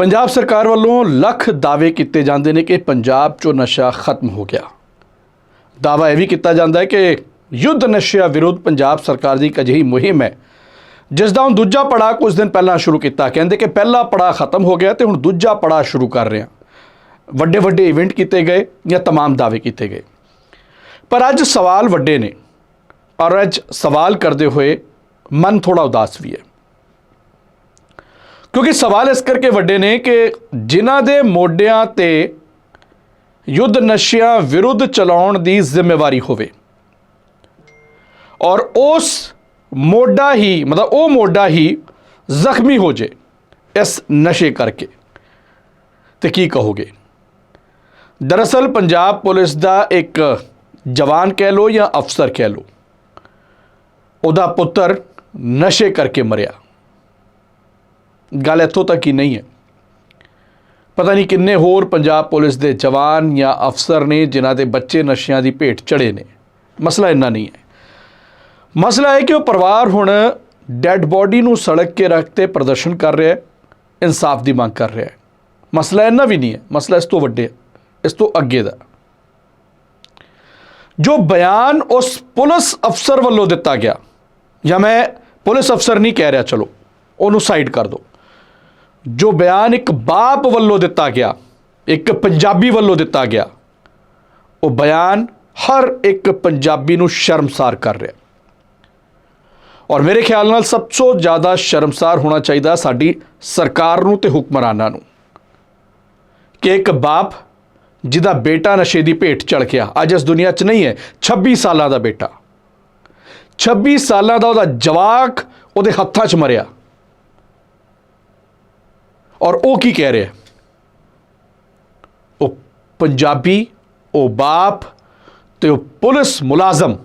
ਪੰਜਾਬ ਸਰਕਾਰ ਵੱਲੋਂ ਲੱਖ ਦਾਅਵੇ ਕੀਤੇ ਜਾਂਦੇ ਨੇ ਕਿ ਪੰਜਾਬ 'ਚੋਂ ਨਸ਼ਾ ਖਤਮ ਹੋ ਗਿਆ ਦਾਅਵਾ ਇਹ ਵੀ ਕੀਤਾ ਜਾਂਦਾ ਹੈ ਕਿ ਯੁੱਧ ਨਸ਼ਿਆਂ ਵਿਰੁੱਧ ਪੰਜਾਬ ਸਰਕਾਰ ਦੀ ਇੱਕ ਅਜਿਹੀ ਮੁਹਿੰਮ ਹੈ ਜਿਸ ਦਾ ਹੁਣ ਦੂਜਾ ਪੜਾਅ ਕੁਝ ਦਿਨ ਪਹਿਲਾਂ ਸ਼ੁਰੂ ਕੀਤਾ ਕਹਿੰਦੇ ਕਿ ਪਹਿਲਾ ਪੜਾਅ ਖਤਮ ਹੋ ਗਿਆ ਤੇ ਹੁਣ ਦੂਜਾ ਪੜਾਅ ਸ਼ੁਰੂ ਕਰ ਰਹੇ ਹਾਂ ਵੱਡੇ ਵੱਡੇ ਇਵੈਂਟ ਕੀਤੇ ਗਏ ਜਾਂ तमाम ਦਾਅਵੇ ਕੀਤੇ ਗਏ ਪਰ ਅੱਜ ਸਵਾਲ ਵੱਡੇ ਨੇ ਔਰ ਅੱਜ ਸਵਾਲ ਕਰਦੇ ਹੋਏ ਮਨ ਥੋੜਾ ਉਦਾਸ ਵੀ ਹੈ ਕਿਉਂਕਿ ਸਵਾਲ ਇਸ ਕਰਕੇ ਵੱਡੇ ਨੇ ਕਿ ਜਿਨ੍ਹਾਂ ਦੇ ਮੋਢਿਆਂ ਤੇ ਯੁੱਧ ਨਸ਼ਿਆਂ ਵਿਰੁੱਧ ਚਲਾਉਣ ਦੀ ਜ਼ਿੰਮੇਵਾਰੀ ਹੋਵੇ ਔਰ ਉਸ ਮੋਢਾ ਹੀ ਮਤਲਬ ਉਹ ਮੋਢਾ ਹੀ ਜ਼ਖਮੀ ਹੋ ਜੇ ਇਸ ਨਸ਼ੇ ਕਰਕੇ ਤੇ ਕੀ ਕਹੋਗੇ ਦਰਅਸਲ ਪੰਜਾਬ ਪੁਲਿਸ ਦਾ ਇੱਕ ਜਵਾਨ ਕਹਿ ਲੋ ਜਾਂ ਅਫਸਰ ਕਹਿ ਲੋ ਉਹਦਾ ਪੁੱਤਰ ਨਸ਼ੇ ਕਰਕੇ ਮਰਿਆ ਗੱਲ ਇੱਥੋਂ ਤੱਕ ਹੀ ਨਹੀਂ ਹੈ। ਪਤਾ ਨਹੀਂ ਕਿੰਨੇ ਹੋਰ ਪੰਜਾਬ ਪੁਲਿਸ ਦੇ ਜਵਾਨ ਜਾਂ ਅਫਸਰ ਨੇ ਜਿਨ੍ਹਾਂ ਦੇ ਬੱਚੇ ਨਸ਼ਿਆਂ ਦੀ ਭੇਟ ਚੜੇ ਨੇ। ਮਸਲਾ ਇੰਨਾ ਨਹੀਂ ਹੈ। ਮਸਲਾ ਹੈ ਕਿ ਉਹ ਪਰਿਵਾਰ ਹੁਣ ਡੈੱਡ ਬੋਡੀ ਨੂੰ ਸੜਕ ਕੇ ਰੱਖ ਤੇ ਪ੍ਰਦਰਸ਼ਨ ਕਰ ਰਿਹਾ ਹੈ, ਇਨਸਾਫ ਦੀ ਮੰਗ ਕਰ ਰਿਹਾ ਹੈ। ਮਸਲਾ ਇੰਨਾ ਵੀ ਨਹੀਂ ਹੈ। ਮਸਲਾ ਇਸ ਤੋਂ ਵੱਡੇ ਇਸ ਤੋਂ ਅੱਗੇ ਦਾ। ਜੋ ਬਿਆਨ ਉਸ ਪੁਲਿਸ ਅਫਸਰ ਵੱਲੋਂ ਦਿੱਤਾ ਗਿਆ, ਜਾਂ ਮੈਂ ਪੁਲਿਸ ਅਫਸਰ ਨਹੀਂ ਕਹਿ ਰਿਹਾ, ਚਲੋ, ਉਹਨੂੰ ਸਾਈਡ ਕਰ ਦਿਓ। ਜੋ ਬਿਆਨ ਇੱਕ ਬਾਪ ਵੱਲੋਂ ਦਿੱਤਾ ਗਿਆ, ਇੱਕ ਪੰਜਾਬੀ ਵੱਲੋਂ ਦਿੱਤਾ ਗਿਆ, ਉਹ ਬਿਆਨ ਹਰ ਇੱਕ ਪੰਜਾਬੀ ਨੂੰ ਸ਼ਰਮਸਾਰ ਕਰ ਰਿਹਾ। ਔਰ ਮੇਰੇ ਖਿਆਲ ਨਾਲ ਸਭ ਤੋਂ ਜ਼ਿਆਦਾ ਸ਼ਰਮਸਾਰ ਹੋਣਾ ਚਾਹੀਦਾ ਸਾਡੀ ਸਰਕਾਰ ਨੂੰ ਤੇ ਹੁਕਮਰਾਨਾਂ ਨੂੰ ਕਿ ਇੱਕ ਬਾਪ ਜਿਹਦਾ ਬੇਟਾ ਨਸ਼ੇ ਦੀ ਭੇਟ ਚੜ ਗਿਆ, ਅੱਜ ਇਸ ਦੁਨੀਆ 'ਚ ਨਹੀਂ ਹੈ 26 ਸਾਲਾਂ ਦਾ ਬੇਟਾ। 26 ਸਾਲਾਂ ਦਾ ਉਹਦਾ ਜਵਾਕ ਉਹਦੇ ਹੱਥਾਂ 'ਚ ਮਰਿਆ। ਔਰ ਉਹ ਕੀ ਕਹਿ ਰਿਹਾ? ਉਹ ਪੰਜਾਬੀ, ਉਹ ਬਾਪ ਤੇ ਉਹ ਪੁਲਿਸ ਮੁਲਾਜ਼ਮ।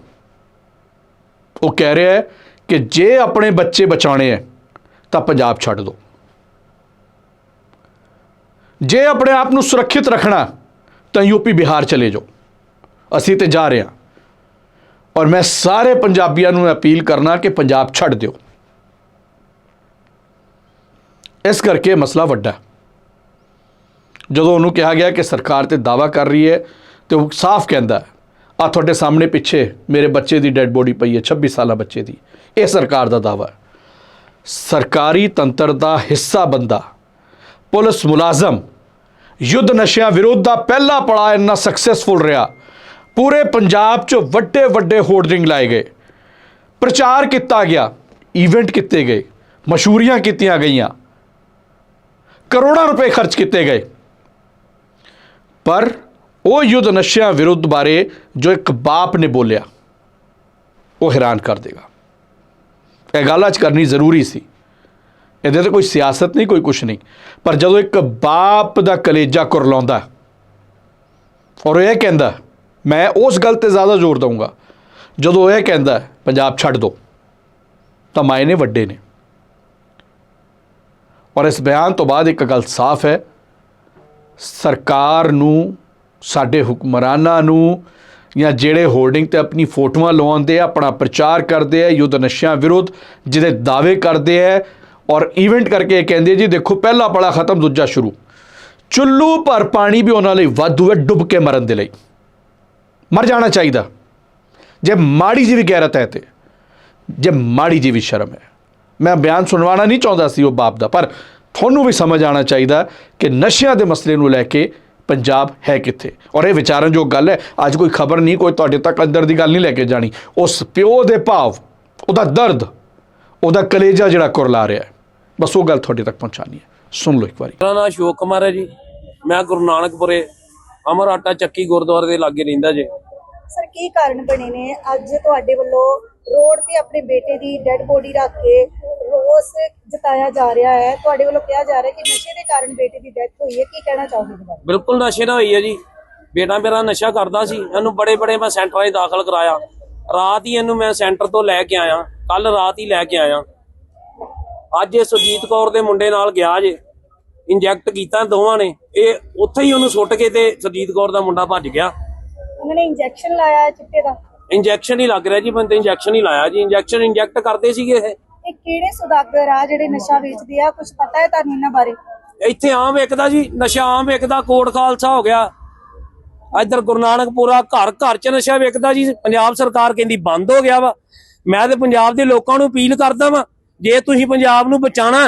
ਉਹ ਕਹਿ ਰਿਹਾ ਹੈ ਕਿ ਜੇ ਆਪਣੇ ਬੱਚੇ ਬਚਾਉਣੇ ਹੈ, ਤਾਂ ਪੰਜਾਬ ਛੱਡ ਦਿਓ ਜੇ ਆਪਣੇ ਆਪ ਨੂੰ ਸੁਰੱਖਿਅਤ ਰੱਖਣਾ ਤਾਂ ਯੂਪੀ ਬਿਹਾਰ ਚਲੇ ਜਾਓ। ਅਸੀਂ ਤੇ ਜਾ ਰਹੇ ਹਾਂ। ਔਰ ਮੈਂ ਸਾਰੇ ਪੰਜਾਬੀਆਂ ਨੂੰ ਅਪੀਲ ਕਰਨਾ ਕਿ ਪੰਜਾਬ ਛੱਡ ਦਿਓ। ਇਸ ਕਰਕੇ ਮਸਲਾ ਵੱਡਾ ਜਦੋਂ ਉਹਨੂੰ ਕਿਹਾ ਗਿਆ ਕਿ ਸਰਕਾਰ ਤੇ ਦਾਵਾ ਕਰ ਰਹੀ ਹੈ ਤੇ ਉਹ ਸਾਫ਼ ਕਹਿੰਦਾ ਆ ਤੁਹਾਡੇ ਸਾਹਮਣੇ ਪਿੱਛੇ ਮੇਰੇ ਬੱਚੇ ਦੀ ਡੈੱਡ ਬੋਡੀ ਪਈ ਹੈ 26 ਸਾਲਾ ਬੱਚੇ ਦੀ। ਇਹ ਸਰਕਾਰ ਦਾ ਦਾਵਾ ਸਰਕਾਰੀ ਤੰਤਰ ਦਾ ਹਿੱਸਾ ਬੰਦਾ, ਪੁਲਿਸ ਮੁਲਾਜ਼ਮ, ਯੁੱਧ ਨਸ਼ਿਆਂ ਵਿਰੋਧ ਦਾ ਪਹਿਲਾ ਪੜਾਅ ਇੰਨਾ ਸਕਸੈਸਫੁਲ ਰਿਹਾ। ਪੂਰੇ ਪੰਜਾਬ 'ਚ ਵੱਡੇ ਵੱਡੇ ਹੋਰਡਿੰਗ ਲਾਏ ਗਏ। ਪ੍ਰਚਾਰ ਕੀਤਾ ਗਿਆ ਇਵੈਂਟ ਕੀਤੇ ਗਏ, ਮਸ਼ਹੂਰੀਆਂ ਕੀਤੀਆਂ ਗਈਆਂ। ਕਰੋੜਾਂ ਰੁਪਏ ਖਰਚ ਕੀਤੇ ਗਏ। ਪਰ ਉਹ ਯੁੱਧ ਨਸ਼ਿਆਂ ਵਿਰੁੱਧ ਬਾਰੇ ਜੋ ਇੱਕ ਬਾਪ ਨੇ ਬੋਲਿਆ, ਉਹ ਹੈਰਾਨ ਕਰ ਦੇਗਾ। ਇਹ ਗੱਲ ਅੱਜ ਕਰਨੀ ਜ਼ਰੂਰੀ ਸੀ। ਇਹਦੇ ਤੇ ਕੋਈ ਸਿਆਸਤ ਨਹੀਂ, ਕੋਈ ਕੁਛ ਨਹੀਂ। ਪਰ ਜਦੋਂ ਇੱਕ ਬਾਪ ਦਾ ਕਲੇਜਾ ਕੁਰਲਾਉਂਦਾ ਔਰ ਇਹ ਕਹਿੰਦਾ, ਮੈਂ ਉਸ ਗੱਲ ਤੇ ਜ਼ਿਆਦਾ ਜ਼ੋਰ ਦਊਂਗਾ। ਜਦੋਂ ਇਹ ਕਹਿੰਦਾ, ਪੰਜਾਬ ਛੱਡ ਦੋ, ਤਾਂ ਮਾਇਨੇ ਵੱਡੇ ਨੇ। ਔਰ ਇਸ ਬਿਆਨ ਤੋਂ ਬਾਅਦ ਇੱਕ ਗੱਲ ਸਾਫ਼ ਹੈ। ਸਰਕਾਰ ਨੂੰ, ਸਾਡੇ ਹੁਕਮਰਾਨਾਂ ਨੂੰ ਜਾਂ ਜਿਹੜੇ ਹੋਰਡਿੰਗ ਤੇ ਆਪਣੀ ਫੋਟੋਆਂ ਲਵਾਉਂਦੇ ਆ, ਆਪਣਾ ਪ੍ਰਚਾਰ ਕਰਦੇ ਆ, ਯੁੱਧ ਨਸ਼ਿਆਂ ਵਿਰੁੱਧ ਜਿਹਦੇ ਦਾਅਵੇ ਕਰਦੇ ਆ ਔਰ ਇਵੈਂਟ ਕਰਕੇ ਇਹ ਕਹਿੰਦੇ ਜੀ, ਦੇਖੋ ਪਹਿਲਾ ਪੜਾ ਖਤਮ, ਦੂਜਾ ਸ਼ੁਰੂ। ਚੁੱਲੂ ਭਰ ਪਾਣੀ ਵੀ ਉਹਨਾਂ ਲਈ ਵਾਧੂ ਹੈ ਡੁੱਬ ਕੇ ਮਰਨ ਦੇ ਲਈ। ਮਰ ਜਾਣਾ ਚਾਹੀਦਾ। ਜੇ ਮਾੜੀ ਜਿਹੀ ਵੀ ਗੈਰਤ ਹੈ ਤੇ, ਜੇ ਮਾੜੀ ਜਿਹੀ ਵੀ ਸ਼ਰਮ ਹੈ। ਮੈਂ ਬਿਆਨ ਸੁਣਵਾਉਣਾ ਨਹੀਂ ਚਾਹੁੰਦਾ ਸੀ ਉਹ ਬਾਪ ਦਾ ਪਰ ਤੁਹਾਨੂੰ ਵੀ ਸਮਝ ਆਉਣਾ ਚਾਹੀਦਾ ਕਿ ਨਸ਼ਿਆਂ ਦੇ ਮਸਲੇ ਨੂੰ ਲੈ ਕੇ ਪੰਜਾਬ ਹੈ ਕਿੱਥੇ। ਔਰ ਇਹ ਵਿਚਾਰਨ ਜੋ ਗੱਲ ਹੈ ਅੱਜ ਕੋਈ ਖਬਰ ਨਹੀਂ ਕੋਈ ਤੁਹਾਡੇ ਤੱਕ ਅੰਦਰ ਦੀ ਗੱਲ ਨਹੀਂ ਲੈ ਕੇ ਜਾਣੀ। ਉਸ ਪਿਓ ਦੇ ਭਾਵ ਉਹਦਾ ਦਰਦ ਉਹਦਾ ਕਲੇਜਾ ਜਿਹੜਾ ਕੁਰਲਾ ਰਿਹਾ ਹੈ। ਬਸ ਉਹ ਗੱਲ ਤੁਹਾਡੇ ਤੱਕ ਪਹੁੰਚਾਣੀ ਹੈ। ਸੁਣ ਲਓ ਇੱਕ ਵਾਰੀ। ਮੇਰਾ ਨਾਮ ਅਸ਼ੋਕ ਕੁਮਾਰ ਹੈ ਜੀ। ਮੈਂ ਗੁਰੂ ਨਾਨਕਪੁਰੇ ਅਮਰ ਆਟਾ ਚੱਕੀ ਗੁਰਦੁਆਰੇ ਦੇ ਲਾਗੇ ਰਹਿੰਦਾ ਜੇ। ਸਰ ਕੀ ਕਾਰਨ ਬਣੇ ਨੇ? ਅੱਜ ਤੁਹਾਡੇ ਵੱਲੋਂ ਰੋਡ ਤੇ ਆਪਣੇ ਬੇਟੇ ਦੀ ਡੈੱਡ ਬੋਡੀ ਰੱਖ ਕੇ ਰੋਸ ਜਤਾਇਆ ਜਾ ਰਿਹਾ ਹੈ। ਤੁਹਾਡੇ ਵੱਲੋਂ ਕਿਹਾ ਜਾ ਰਿਹਾ ਕਿ ਨਸ਼ੇ ਦੇ ਕਾਰਨ ਬੇਟੇ ਦੀ ਡੈਥ ਹੋਈ ਹੈ। ਕੀ ਕਹਿਣਾ ਚਾਹੋਗੇ ਇਸ ਬਾਰੇ? ਬਿਲਕੁਲ ਨਸ਼ੇ ਦਾ ਹੋਈ ਹੈ ਜੀ। ਬੇਟਾ ਮੇਰਾ ਨਸ਼ਾ ਕਰਦਾ ਸੀ। ਇਹਨੂੰ ਬੜੇ ਬੜੇ ਮੈਂ ਸੈਂਟਰਾਂ 'ਚ ਦਾਖਲ ਕਰਾਇਆ। ਰਾਤ ਹੀ ਇਹਨੂੰ ਮੈਂ ਸੈਂਟਰ ਤੋਂ ਲੈ ਕੇ ਆਇਆ। ਕੱਲ ਰਾਤ ਹੀ ਲੈ ਕੇ ਆਇਆ। ਅੱਜ ਇਹ ਸੁਜੀਤ ਕੌਰ ਦੇ ਮੁੰਡੇ ਨਾਲ ਗਿਆ ਜੇ। ਇੰਜੈਕਟ ਕੀਤਾ ਦੋਵਾਂ ਨੇ। ਇਹ ਉੱਥੇ ਹੀ ਉਹਨੂੰ ਸੁੱਟ ਕੇ ਤੇ ਸੁਜੀਤ ਕੌਰ ਦਾ ਮੁੰਡਾ ਭੱਜ ਗਿਆ। ਉਹਨਾਂ ਨੇ ਇੰਜੈਕਸ਼ਨ ਲਾਇਆ ਹੈ ਚਿੱਟੇ ਦਾ। ਇੰਜੈਕਸ਼ਨ ਹੀ ਲੱਗ ਰਿਹਾ ਜੀ ਬੰਦੇ ਇੰਜੈਕਸ਼ਨ ਹੀ ਲਾਇਆ ਜੀ। ਇੰਜੈਕਸ਼ਨ ਇੰਜੈਕਟ ਕਰਦੇ ਸੀਗੇ ਇਹ। ਇਹ ਕਿਹੜੇ ਸੁਦਾਗਰ ਆ ਜਿਹੜੇ ਨਸ਼ਾ ਵੇਚਦੇ ਆ? ਕੁਝ ਪਤਾ ਹੈ ਤੁਹਾਨੂੰ ਇਹਨਾਂ ਬਾਰੇ? ਇੱਥੇ ਆਮ ਵੇਖਦਾ ਜੀ ਨਸ਼ਾ ਆਮ ਵੇਖਦਾ ਕੋਟ ਖਾਲਸਾ ਹੋ ਗਿਆ। ਇੱਧਰ ਗੁਰੂ ਨਾਨਕਪੁਰਾ ਘਰ ਘਰ ਚ ਨਸ਼ਾ ਵੇਖਦਾ ਜੀ। ਪੰਜਾਬ ਸਰਕਾਰ ਕਹਿੰਦੀ ਬੰਦ ਹੋ ਗਿਆ ਵਾ। ਮੈਂ ਤੇ ਪੰਜਾਬ ਦੇ ਲੋਕਾਂ ਨੂੰ ਅਪੀਲ ਕਰਦਾ ਵਾਂ ਜੇ ਤੁਸੀਂ ਪੰਜਾਬ ਨੂੰ ਬਚਾਣਾ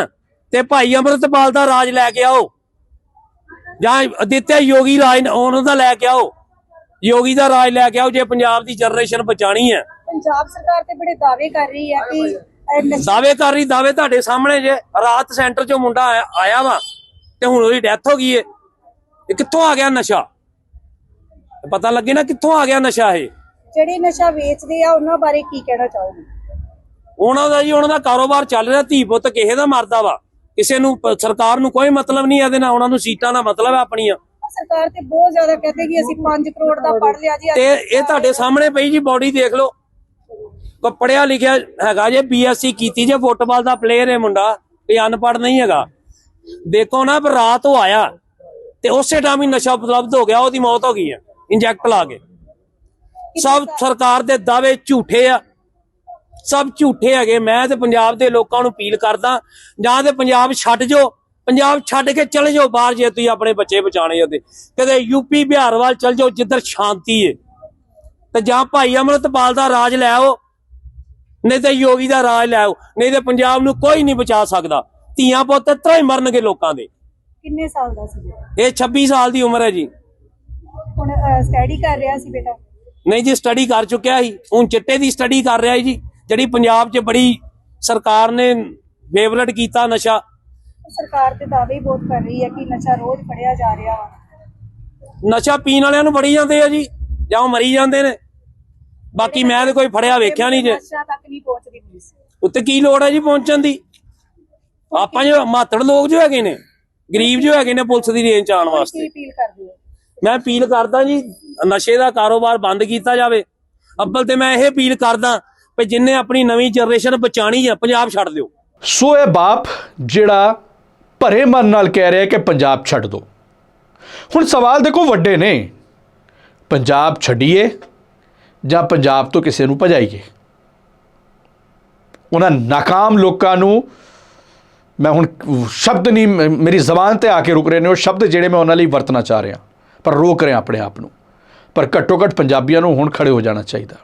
ਤੇ ਭਾਈ ਅੰਮ੍ਰਿਤਪਾਲ ਦਾ ਰਾਜ ਲੈ ਕੇ ਆਓ। ਜਾਂ ਅਦਿੱਤਿਆ ਯੋਗੀ ਰਾਜ ਉਹਨਾਂ ਦਾ ਲੈ ਕੇ ਆਓ। ਯੋਗੀ ਦਾ ਰਾਜ ਲੈ ਕੇ ਆਓ ਜੇ ਪੰਜਾਬ ਦੀ ਜਨਰੇਸ਼ਨ ਬਚਾਣੀ ਹੈ। ਪੰਜਾਬ ਸਰਕਾਰ ਤੇ ਬੜੇ ਦਾਅਵੇ ਕਰ ਰਹੀ ਹੈ ਕਿ ਦਾਅਵੇ ਕਰ ਰਹੀ ਦਾਅਵੇ ਤੁਹਾਡੇ ਸਾਹਮਣੇ ਜੇ ਰਾਤ ਸੈਂਟਰ ਚੋਂ ਮੁੰਡਾ ਆਇਆ- ਵਾ ਤੇ ਹੁਣ ਉਹਦੀ ਡੈਥ ਹੋ ਗਈ ਏ। ਇਹ ਕਿੱਥੋਂ ਆ ਗਿਆ ਨਸ਼ਾ? ਪਤਾ ਲੱਗੇ ਨਾ ਕਿੱਥੋਂ ਆ ਗਿਆ ਨਸ਼ਾ ਇਹ। ਜਿਹੜੇ ਨਸ਼ਾ ਵੇਚਦੇ ਆ ਉਹਨਾਂ ਬਾਰੇ ਕੀ ਕਹਿਣਾ ਚਾਹੋਗੇ? ਉਹਨਾਂ ਦਾ ਜੀ ਉਹਨਾਂ ਦਾ ਕਾਰੋਬਾਰ ਚੱਲ ਰਿਹਾ ਧੀ ਪੁੱਤ ਕਿਸੇ ਦਾ ਮਰਦਾ ਵਾ। ਕਿਸੇ ਨੂੰ ਸਰਕਾਰ ਨੂੰ ਕੋਈ ਮਤਲਬ ਨਹੀਂ ਇਹਦੇ ਨਾਲ ਉਹਨਾਂ ਨੂੰ ਸੀਟਾਂ ਦਾ ਮਤਲਬ ਹੈ ਆਪਣੀਆਂ। ਸਰਕਾਰ ਤੇ ਬਹੁਤ ਜ਼ਿਆਦਾ ਕਹਿੰਦੇ ਕਿ ਅਸੀਂ 5 ਕਰੋੜ ਦਾ ਪੜ ਲਿਆ ਜੀ ਤੇ ਇਹ ਤੁਹਾਡੇ ਸਾਹਮਣੇ ਪਈ ਜੀ ਬਾਡੀ ਦੇਖ ਲਓ। ਕੋ ਪੜਿਆ ਲਿਖਿਆ ਹੈਗਾ ਜੇ ਬੀਐਸਸੀ ਕੀਤੀ ਜੇ ਫੁੱਟਬਾਲ ਦਾ ਪਲੇਅਰ ਹੈ ਮੁੰਡਾ ਇਹ ਅਨਪੜ੍ਹ ਨਹੀਂ ਹੈਗਾ। ਦੇਖੋ ਨਾ ਪਰ ਰਾਤ ਉਹ ਆਇਆ ਤੇ ਉਸੇ ਟਾਈਮ ਹੀ ਨਸ਼ਾ ਉਪਲਬਧ ਹੋ ਗਿਆ ਉਹਦੀ ਮੌਤ ਹੋ ਗਈ ਹੈ ਇੰਜੈਕਟ ਲਾ ਕੇ। ਸਭ ਸਰਕਾਰ ਦੇ ਦਾਅਵੇ ਝੂਠੇ ਆ। ਸਭ ਝੂਠੇ ਹੈਗੇ। ਮੈਂ ਤੇ ਪੰਜਾਬ ਦੇ ਲੋਕਾਂ ਨੂੰ ਅਪੀਲ ਕਰਦਾ ਜਾਂ ਤੇ ਪੰਜਾਬ ਛੱਡ ਜਾਓ ਪੰਜਾਬ ਛੱਡ ਕੇ ਚਲੇ ਜਾਓ ਬਾਹਰ ਜੇ ਤੁਸੀਂ ਆਪਣੇ ਬੱਚੇ ਬਚਾਣੇ ਉਹਦੇ ਕਦੇ ਯੂਪੀ ਬਿਹਾਰ ਵੱਲ ਚਲ ਜਾਓ ਜਿੱਧਰ ਸ਼ਾਂਤੀ ਏ। ਤੇ ਜਾਂ ਭਾਈ ਅਮਰਤਪਾਲ ਦਾ ਰਾਜ ਲੈ ਆਓ ਨਹੀਂ ਤੇ ਯੋਗੀ ਦਾ ਰਾਜ ਲੈ ਆਓ ਨਹੀਂ ਤੇ ਪੰਜਾਬ ਨੂੰ ਕੋਈ ਨਹੀਂ ਬਚਾ ਸਕਦਾ। ਧੀਆਂ ਪੁੱਤ ਤਰਾ ਹੀ ਮਰਨਗੇ ਲੋਕਾਂ ਦੇ। ਕਿੰਨੇ ਸਾਲ ਦਾ ਸੀ? ਇਹ 26 ਸਾਲ ਦੀ ਉਮਰ ਹੈ ਜੀ। ਹੁਣ ਸਟੱਡੀ ਕਰ ਰਿਹਾ ਸੀ ਬੇਟਾ? ਨਹੀਂ ਜੀ ਸਟੱਡੀ ਕਰ ਚੁੱਕਿਆ ਸੀ। ਹੁਣ ਚਿੱਟੇ ਦੀ ਸਟੱਡੀ ਕਰ ਰਿਹਾ ਜੀ ਜਿਹੜੀ ਪੰਜਾਬ 'ਚ ਬੜੀ ਸਰਕਾਰ ਨੇ ਫੇਵਰਟ ਕੀਤਾ ਨਸ਼ਾ। ਸਰਕਾਰ ਤੇ ਦਾਅਵੇ ਹੀ ਬਹੁਤ ਕਰ ਰਹੀ ਹੈ ਕਿ ਨਸ਼ਾ ਰੋਜ਼ ਫੜਿਆ ਜਾ ਰਿਹਾ ਵਾ। ਨਸ਼ਾ ਪੀਣ ਵਾਲਿਆਂ ਨੂੰ ਬੜੀ ਜਾਂਦੇ ਆ ਜੀ ਜਾਂ ਉਹ ਮਰੀ ਜਾਂਦੇ ਨੇ। ਬਾਕੀ ਮੈਂ ਤੇ ਕੋਈ ਫੜਿਆ ਵੇਖਿਆ ਨਹੀਂ ਜੇ। ਨਸ਼ਾ ਤੱਕ ਨਹੀਂ ਪਹੁੰਚਦੀ ਪੁਲਿਸ। ਉੱਤੇ ਕੀ ਲੋੜ ਹੈ ਜੀ ਪਹੁੰਚਣ ਦੀ? ਆਪਾਂ ਜੋ ਮਾਤੜ ਲੋਕ ਜੋ ਹੈਗੇ ਨੇ ਗਰੀਬ ਜੋ ਹੈਗੇ ਨੇ ਪੁਲਿਸ ਦੀ ਰੇਂਜ ਚ ਆਉਣ ਕੀ ਵਾਸਤੇ। ਅਪੀਲ ਕਰਦੇ ਹੋ? ਮੈਂ ਅਪੀਲ ਕਰਦਾ ਜੀ ਨਸ਼ੇ ਦਾ ਕਾਰੋਬਾਰ ਬੰਦ ਕੀਤਾ ਜਾਵੇ। ਅੱਬਲ ਤੇ ਮੈਂ ਇਹ ਅਪੀਲ ਕਰਦਾ ਵੀ ਜਿੰਨੇ ਆਪਣੀ ਨਵੀਂ ਜਨਰੇਸ਼ਨ ਬਚਾਣੀ ਆ ਪੰਜਾਬ ਛੱਡ ਦਿਓ। ਸੋ ਇਹ ਬਾਪ ਜਿਹੜਾ ਭਰੇ ਮਨ ਨਾਲ ਕਹਿ ਰਿਹਾ ਕਿ ਪੰਜਾਬ ਛੱਡ ਦਿਓ ਹੁਣ ਸਵਾਲ ਦੇਖੋ ਵੱਡੇ ਨੇ। ਪੰਜਾਬ ਛੱਡੀਏ ਜਾਂ ਪੰਜਾਬ ਤੋਂ ਕਿਸੇ ਨੂੰ ਭਜਾਈਏ? ਉਹਨਾਂ ਨਾਕਾਮ ਲੋਕਾਂ ਨੂੰ ਮੈਂ ਹੁਣ ਸ਼ਬਦ ਨਹੀਂ ਮ- ਮੇਰੀ ਜ਼ਬਾਨ ਤੇ ਆ ਕੇ ਰੁਕ ਰਹੇ ਨੇ, ਉਹ ਸ਼ਬਦ ਜਿਹੜੇ ਮੈਂ ਉਹਨਾਂ ਲਈ ਵਰਤਣਾ ਚਾਹ ਰਿਹਾ। ਪਰ ਰੋਕ ਰਿਹਾ ਆਪਣੇ ਆਪ ਨੂੰ। ਪਰ ਘੱਟੋ ਘੱਟ ਪੰਜਾਬੀਆਂ ਨੂੰ ਹੁਣ ਖੜੇ ਹੋ ਜਾਣਾ ਚਾਹੀਦਾ।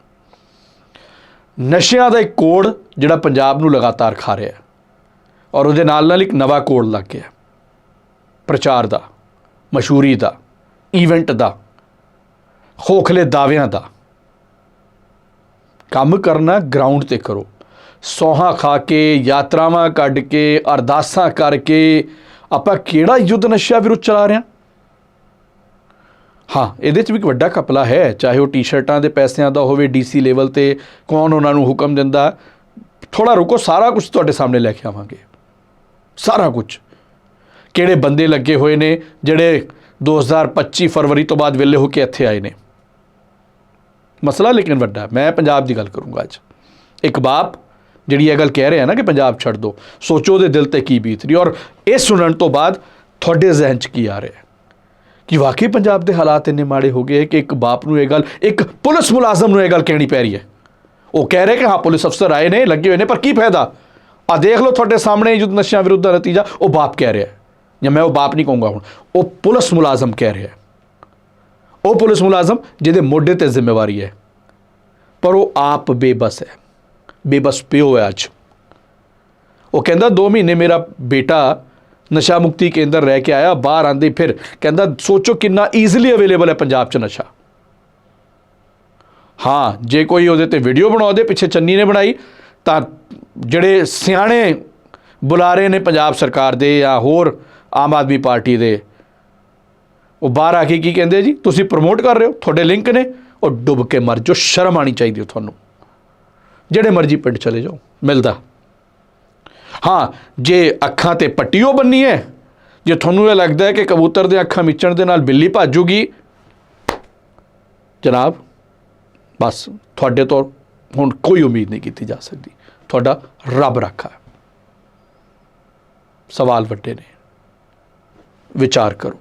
ਨਸ਼ਿਆਂ ਦਾ ਇੱਕ ਕੋੜ ਜਿਹੜਾ ਪੰਜਾਬ ਨੂੰ ਲਗਾਤਾਰ ਖਾ ਰਿਹਾ ਹੈ। ਔਰ ਉਹਦੇ ਨਾਲ ਨਾਲ ਇੱਕ ਨਵਾਂ ਕੋੜ ਲੱਗ ਗਿਆ। ਪ੍ਰਚਾਰ ਦਾ, ਮਸ਼ਹੂਰੀ ਦਾ ਇਵੈਂਟ ਦਾ, ਖੋਖਲੇ ਦਾਅਵਿਆਂ ਦਾ। ਕੰਮ ਕਰਨਾ ਗਰਾਊਂਡ ਤੇ ਕਰੋ। ਸੌਹਾਂ ਖਾ ਕੇ, ਯਾਤਰਾਵਾਂ ਕੱਢ ਕੇ, ਅਰਦਾਸਾਂ ਕਰਕੇ ਆਪਾਂ ਕਿਹੜਾ ਯੁੱਧ ਨਸ਼ਾ ਵਿਰੁੱਧ ਚਲਾ ਰਹੇ ਹਾਂ? ਹਾਂ, ਇਹਦੇ 'ਚ ਵੀ ਇੱਕ ਵੱਡਾ ਕਪਲਾ ਹੈ। ਚਾਹੇ ਉਹ ਟੀ-ਸ਼ਰਟਾਂ ਦੇ ਪੈਸਿਆਂ ਦਾ ਹੋਵੇ ਡੀਸੀ ਲੈਵਲ ਤੇ ਕੌਣ ਉਹਨਾਂ ਨੂੰ ਹੁਕਮ ਦਿੰਦਾ ਥੋੜਾ ਰੁਕੋ, ਸਾਰਾ ਕੁਝ ਤੁਹਾਡੇ ਸਾਹਮਣੇ ਲੈ ਕੇ ਆਵਾਂਗੇ। ਸਾਰਾ ਕੁਝ। ਕਿਹੜੇ ਬੰਦੇ ਲੱਗੇ ਹੋਏ ਨੇ ਜਿਹੜੇ 2025 ਫਰਵਰੀ ਤੋਂ ਬਾਅਦ ਵਿਲੇ ਹੋ ਕੇ ਇੱਥੇ ਆਏ ਨੇ? ਮਸਲਾ ਲੇਕਿਨ ਵੱਡਾ ਮੈਂ ਪੰਜਾਬ ਦੀ ਗੱਲ ਕਰੂੰਗਾ ਅੱਜ। ਇੱਕ ਬਾਪ ਜਿਹੜੀ ਇਹ ਗੱਲ ਕਹਿ ਰਿਹਾ ਨਾ ਕਿ ਪੰਜਾਬ ਛੱਡ ਦੋ, ਸੋਚੋ ਉਹਦੇ ਦਿਲ ਤੇ ਕੀ ਬੀਤ ਰਹੀ ਔਰ ਇਹ ਸੁਣਨ ਤੋਂ ਬਾਅਦ ਤੁਹਾਡੇ ਜ਼ਿਹਨ 'ਚ ਕੀ ਆ ਰਿਹਾ ਕਿ ਵਾਕਈ ਪੰਜਾਬ ਦੇ ਹਾਲਾਤ ਇੰਨੇ ਮਾੜੇ ਹੋ ਗਏ ਕਿ ਇੱਕ ਬਾਪ ਨੂੰ ਇਹ ਗੱਲ, ਇੱਕ ਪੁਲਿਸ ਮੁਲਾਜ਼ਮ ਨੂੰ ਇਹ ਗੱਲ ਕਹਿਣੀ ਪੈ ਰਹੀ ਹੈ। ਉਹ ਕਹਿ ਰਹੇ ਕਿ ਹਾਂ, ਪੁਲਿਸ ਅਫਸਰ ਆਏ ਨੇ, ਲੱਗੇ ਹੋਏ ਨੇ, ਪਰ ਕੀ ਫਾਇਦਾ? ਆ ਦੇਖ ਲਓ ਤੁਹਾਡੇ ਸਾਹਮਣੇ ਯੁੱਧ ਨਸ਼ਿਆਂ ਵਿਰੁੱਧ ਦਾ ਨਤੀਜਾ, ਉਹ ਬਾਪ ਕਹਿ ਰਿਹਾ ਜਾਂ ਮੈਂ ਉਹ ਬਾਪ ਨਹੀਂ ਕਹੂੰਗਾ ਹੁਣ, ਉਹ ਪੁਲਿਸ ਮੁਲਾਜ਼ਮ ਕਹਿ ਰਿਹਾ ਉਹ ਪੁਲਿਸ ਮੁਲਾਜ਼ਮ ਜਿਹਦੇ ਮੋਢੇ ਤੇ ਜ਼ਿੰਮੇਵਾਰੀ ਹੈ। ਪਰ ਉਹ ਆਪ ਬੇਬਸ ਹੈ। ਬੇਬਸ ਪਿਓ ਹੈ ਅੱਜ। ਉਹ ਕਹਿੰਦਾ 2 ਮਹੀਨੇ ਮੇਰਾ ਬੇਟਾ ਨਸ਼ਾ ਮੁਕਤੀ ਕੇਂਦਰ ਰਹਿ ਕੇ ਆਇਆ, ਬਾਹਰ ਆਂਦੇ ਫਿਰ। ਕਹਿੰਦਾ, ਸੋਚੋ ਕਿੰਨਾ ਈਜ਼ੀਲੀ ਅਵੇਲੇਬਲ ਹੈ ਪੰਜਾਬ 'ਚ ਨਸ਼ਾ। ਹਾਂ, ਜੇ ਕੋਈ ਉਹਦੇ ਤੇ ਵੀਡੀਓ ਬਣਾਉ ਦੇ ਪਿੱਛੇ ਚੰਨੀ ਨੇ ਬਣਾਈ, ਤਾਂ ਜਿਹੜੇ ਸਿਆਣੇ ਬੁਲਾਰੇ ਨੇ ਪੰਜਾਬ ਸਰਕਾਰ ਦੇ ਜਾਂ ਹੋਰ ਆਮ ਆਦਮੀ ਪਾਰਟੀ ਦੇ, ਉਹ ਬਾਹਰ ਆ ਕੇ ਕੀ ਕਹਿੰਦੇ ਜੀ? ਤੁਸੀਂ ਪ੍ਰਮੋਟ ਕਰ ਰਹੇ ਹੋ, ਤੁਹਾਡੇ ਲਿੰਕ ਨੇ, ਉਹ ਡੁੱਬ ਕੇ ਮਰ ਜੋ ਸ਼ਰਮ ਆਣੀ ਚਾਹੀਦੀ ਹੈ ਤੁਹਾਨੂੰ। ਜਿਹੜੇ ਮਰਜ਼ੀ ਪਿੰਡ ਚਲੇ ਜਾਓ, ਮਿਲਦਾ। ਹਾਂ, ਜੇ ਅੱਖਾਂ ਤੇ ਪੱਟੀਓ ਬੰਨੀ ਹੈ, ਜੇ ਤੁਹਾਨੂੰ ਇਹ ਲੱਗਦਾ ਹੈ ਕਿ ਕਬੂਤਰ ਦੇ ਅੱਖਾਂ ਮਿਚਣ ਦੇ ਨਾਲ ਬਿੱਲੀ ਭੱਜੂਗੀ, ਜਨਾਬ, ਬਸ, ਤੁਹਾਡੇ ਤੋਂ ਹੁਣ ਕੋਈ ਉਮੀਦ ਨਹੀਂ ਕੀਤੀ ਜਾ ਸਕਦੀ। ਤੁਹਾਡਾ ਰੱਬ ਰੱਖਾ ਸਵਾਲ ਵੱਡੇ ਨੇ। ਵਿਚਾਰ ਕਰੋ।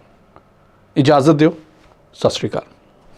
ਇਜਾਜ਼ਤ ਦਿਓ। ਸਤਿ ਸ਼੍ਰੀ ਅਕਾਲ।